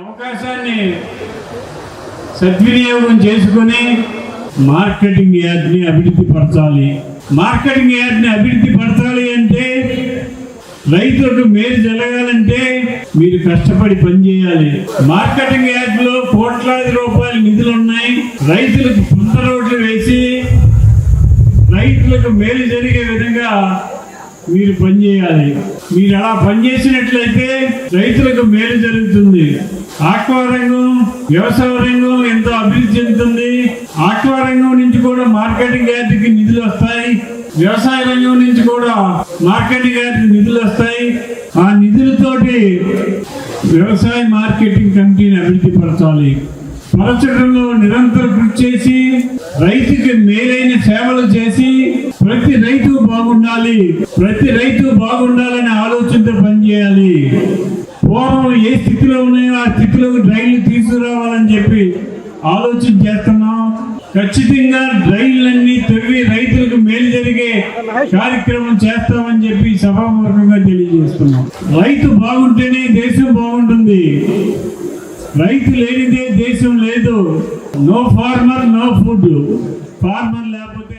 అవకాశాన్ని సద్వినియోగం చేసుకొని మార్కెటింగ్ యాడ్ని అభివృద్ధి పరచాలి. మార్కెటింగ్ యాడ్ని అభివృద్ధి పరచాలి అంటే రైతులకు మేలు జరగాలంటే మీరు కష్టపడి పనిచేయాలి మార్కెటింగ్ యాడ్లో కోట్లాది రూపాయల నిధులు ఉన్నాయి. రైతులకు పుంత రోడ్లు వేసి రైతులకు మేలు జరిగే విధంగా మీరు పనిచేయాలి మీరు అలా పనిచేసినట్లయితే రైతులకు మేలు జరుగుతుంది. ఆక్వా రంగం వ్యవసాయ రంగం ఎంతో అభివృద్ధి చెందుతుంది. ఆక్వా రంగం నుంచి కూడా మార్కెటింగ్ యార్డ్కి నిధులు వస్తాయి. వ్యవసాయ రంగం నుంచి కూడా మార్కెటింగ్ యార్డ్కి నిధులు వస్తాయి. ఆ నిధులతోటి వ్యవసాయ మార్కెటింగ్ కమిటీని అభివృద్ధి పరచాలి. పరచడంలో నిరంతరం కృషి చేసి రైతుకి మేలైన సేవలు చేసి ప్రతి రైతు బాగుండాలి. ప్రతి రైతు బాగుండాలనే ఆలోచనతో పనిచేయాలి. పూర్వం ఏ స్థితిలో ఉన్నాయో ఆ స్థితిలోకి డ్రైన్లు తీసుకురావాలని చెప్పి ఆలోచన చేస్తున్నాం. ఖచ్చితంగా డ్రైన్లన్నీ తవ్వి రైతులకు మేలు జరిగే కార్యక్రమం చేస్తామని చెప్పి సభాముఖంగా తెలియజేస్తున్నాం. రైతు బాగుంటేనే దేశం బాగుంటుంది. రైతు లేనిదే దేశం లేదు. No farmer no food. Farmer లేకపోతే